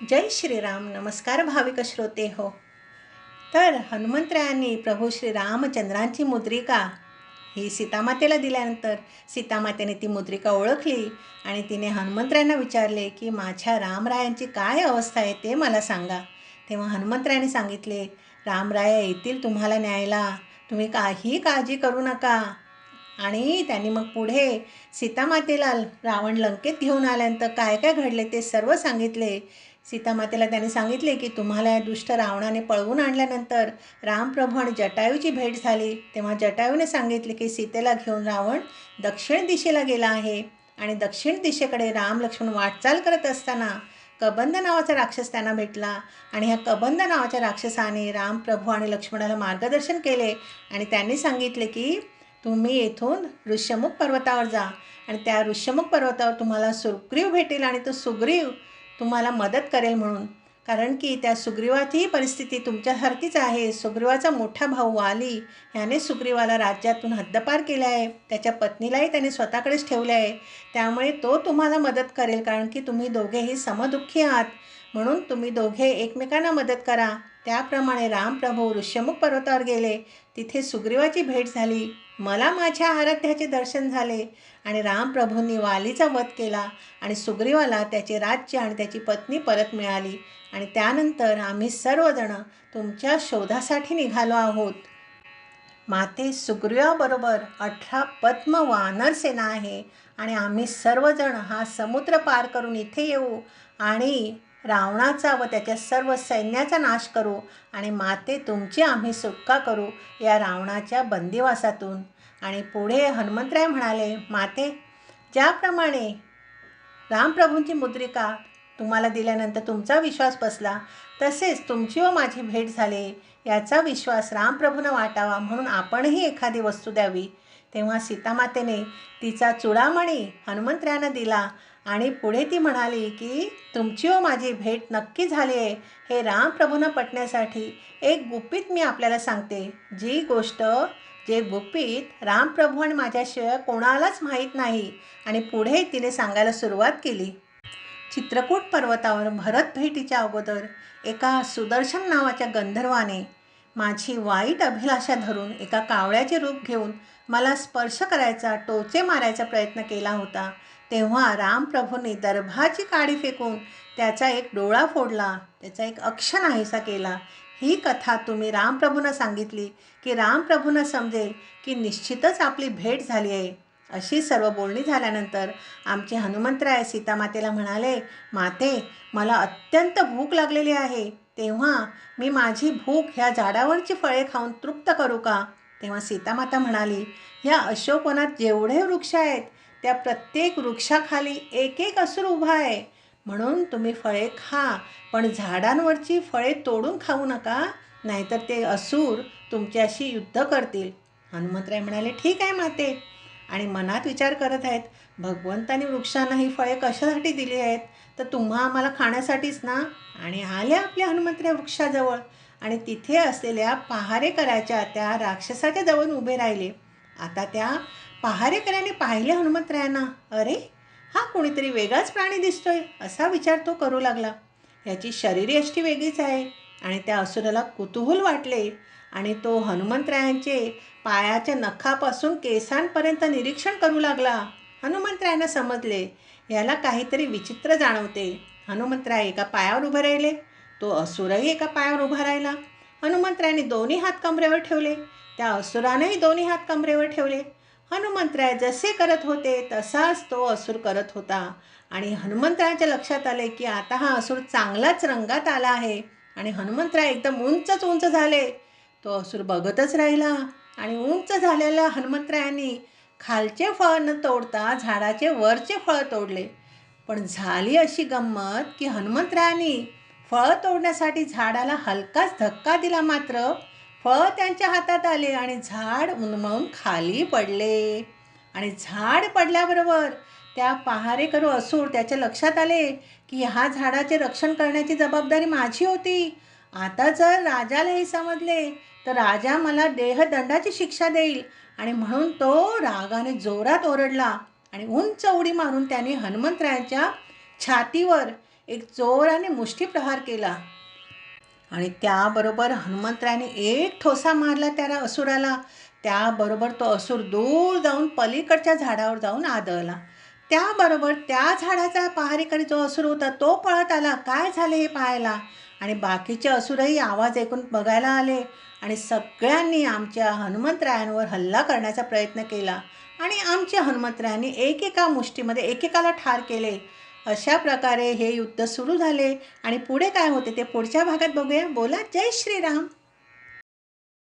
जय श्रीराम नमस्कार भाविक श्रोते हो. तर हनुमंतरायांनी प्रभू श्री रामचंद्रांची मुद्रिका ही सीतामातेला दिल्यानंतर सीतामातेने ती मुद्रिका ओळखली आणि तिने हनुमंतरायांना विचारले की माझ्या रामरायांची काय अवस्था आहे ते मला सांगा. तेव्हा हनुमंतरायांनी सांगितले रामराया येतील तुम्हाला न्यायला तुम्ही काही काळजी करू नका. आणि त्यांनी मग पुढे सीतामातेला रावण लंकेत घेऊन आल्यानंतर काय काय घडले ते सर्व सांगितले. सीतामातेला त्यांनी सांगितले की तुम्हाला या दुष्ट रावणाने पळवून आणल्यानंतर रामप्रभू आणि जटायूची भेट झाली. तेव्हा जटायूने सांगितले की सीतेला घेऊन रावण दक्षिण दिशेला गेला आहे आणि दक्षिण दिशेकडे राम लक्ष्मण वाटचाल करत असताना कबंद नावाचा राक्षस त्यांना भेटला आणि ह्या कबंद नावाच्या राक्षसाने रामप्रभू आणि लक्ष्मणाला मार्गदर्शन केले आणि त्यांनी सांगितले की तुम्ही येथून ऋष्यमुख पर्वतावर जा आणि त्या ऋष्यमुख पर्वतावर तुम्हाला सुग्रीव भेटेल आणि तो सुग्रीव तुम्हाला मदत करेल म्हणून. कारण की त्या सुग्रीवाचीही परिस्थिती तुमच्यासारखीच आहे. सुग्रीवाचा मोठा भाऊ वाली ह्याने सुग्रीवाला राज्यातून हद्दपार केले आहे. त्याच्या पत्नीलाही त्याने स्वतःकडेच ठेवले आहे. त्यामुळे तो तुम्हाला मदत करेल कारण की तुम्ही दोघेही समदुःखी आहात. म्हणून तुम्ही दोघे एकमेकांना मदत करा. त्याप्रमाणे रामप्रभू ऋष्यमुख पर्वतावर गेले. तिथे सुग्रीवाची भेट झाली. मला माझ्या आराध्याचे दर्शन झाले आणि रामप्रभूंनी वालीचा वध केला आणि सुग्रीवाला त्याचे राज्य आणि त्याची पत्नी परत मिळाली. आणि त्यानंतर आम्ही सर्वजण तुमच्या शोधासाठी निघालो आहोत. माते सुग्रीवाबरोबर अठरा पद्म वानर सेना आहे आणि आम्ही सर्वजण हा समुद्र पार करून इथे येऊ आणि रावणाचा व त्याच्या सर्व सैन्याचा नाश करू आणि माते तुमची आम्ही सुटका करू या रावणाच्या बंदिवासातून. आणि पुढे हनुमंतराय म्हणाले माते ज्याप्रमाणे रामप्रभूंची मुद्रिका तुम्हाला दिल्यानंतर तुमचा विश्वास बसला तसेच तुमची व माझी भेट झाली. याचा विश्वास रामप्रभूनं वाटावा म्हणून आपणही एखादी वस्तू द्यावी. तेव्हा सीतामातेने तिचा चुडामणी हनुमंतरायांना दिला आणि पुढे ती म्हणाली की तुमची व माझी भेट नक्की झाली आहे. हे रामप्रभूंना पटण्यासाठी एक गुपित मी आपल्याला सांगते. जी गोष्ट जे गुपित रामप्रभू आणि माझ्याशिवाय कोणालाच माहीत नाही. आणि पुढे तिने सांगायला सुरुवात केली. चित्रकूट पर्वतावर भरत भेटीच्या अगोदर एका सुदर्शन नावाच्या गंधर्वाने माझी वाईट अभिलाषा धरून एका कावळ्याचे रूप घेऊन मला स्पर्श करायचा टोचे मारायचा प्रयत्न केला होता. तेव्हा रामप्रभूंनी दर्भाची काडी फेकून त्याचा एक डोळा फोडला. त्याचा एक अक्ष नाहीसा केला. ही कथा तुम्ही रामप्रभूंना सांगितली की रामप्रभूंना समजेल की निश्चितच आपली भेट झाली आहे. अशी सर्व बोलणी झाल्यानंतर आमचे हनुमंतराय सीतामातेला म्हणाले माते मला अत्यंत भूक लागलेली आहे. तेव्हा मी माझी भूक ह्या झाडावरची फळे खाऊन तृप्त करू का? तेव्हा सीतामाता म्हणाली ह्या अशोकवनात जेवढे वृक्ष आहेत त्या प्रत्येक वृक्षाखाली एक एक असुर उभा आहे. म्हणून तुम्ही फळे खा पण झाडांवरची फळे तोडून खाऊ नका नाहीतर ते असुर तुमच्याशी युद्ध करतील. हनुमंतराय म्हणाले ठीक आहे माते. आणि मनात विचार करत आहेत भगवंतानी वृक्षांना ही फळे कशासाठी दिली आहेत? तर तुम्हा आम्हाला खाण्यासाठीच ना? आणि आल्या आपल्या हनुमंतराय वृक्षाजवळ. आणि तिथे असलेल्या पहारेकराच्या त्या राक्षसाच्या जवळ उभे राहिले. आता त्या पहारेकऱ्याने पाहिले हनुमंतरायांना. अरे हा कोणीतरी वेगळाच प्राणी दिसतोय असा विचार तो करू लागला. याची शरीरयष्टी वेगळीच आहे आणि त्या असुराला कुतूहल वाटले आणि तो हनुमंतरायांचे पायाच्या नखापासून केसांपर्यंत निरीक्षण करू लागला. हनुमंतरायांना समजले याला काहीतरी विचित्र जाणवते. हनुमंतराय एका पायावर उभे राहिले तो असुरही एका पायावर उभा राहिला. हनुमंतरायांनी दोन्ही हात कमरेवर ठेवले त्या असुरानेही दोन्ही हात कमरेवर ठेवले. हनुमंतराय जसे करत होते तसाच तो असुर करत होता. आणि हनुमंतरायाच्या लक्षात आले की आता हा असुर चांगलाच रंगात आला आहे. आणि हनुमंतराय एकदम उंचच उंच झाले. तो असुर बघतच राहिला. आणि उंच झालेल्या हनुमंतरायांनी खालचे फळ न तोडता झाडाचे वरचे फळ तोडले. पण झाली अशी गंमत की हनुमंतरायांनी फळ तोडण्यासाठी झाडाला हलकाच धक्का दिला मात्र फळ त्यांच्या हातात आले आणि झाड उन्मळून खाली पडले. आणि झाड पडल्याबरोबर त्या पहारेकरू असूर त्याच्या लक्षात आले की ह्या झाडाचे रक्षण करण्याची जबाबदारी माझी होती. आता जर राजाला हे समजले तर राजा मला देहदंडाची शिक्षा देईल. आणि म्हणून तो रागाने जोरात ओरडला आणि उंच उडी मारून त्याने हनुमंतरायाच्या छातीवर एक जोराने मुष्टीप्रहार केला. आणि त्याबरोबर हनुमंतरायाने एक ठोसा मारला त्या असुराला. त्याबरोबर तो असुर दूर जाऊन पलीकडच्या झाडावर जाऊन आदळला. त्याबरोबर त्या झाडाचा पहारीकडे जो असुर होता तो पळत आला. काय झाले हे पाहायला? आणि बाकीचे असुरही आवाज ऐकून बघायला आले आणि सगळ्यांनी आमच्या हनुमंतरायांवर हल्ला करण्याचा प्रयत्न केला. आणि आमच्या हनुमंतरायांनी एकेका मुष्टीमध्ये एकेकाला ठार केले. अशा प्रकारे हे युद्ध सुरू झाले आणि पुढे काय होते ते पुढच्या भागात बघूया. बोला जय श्रीराम.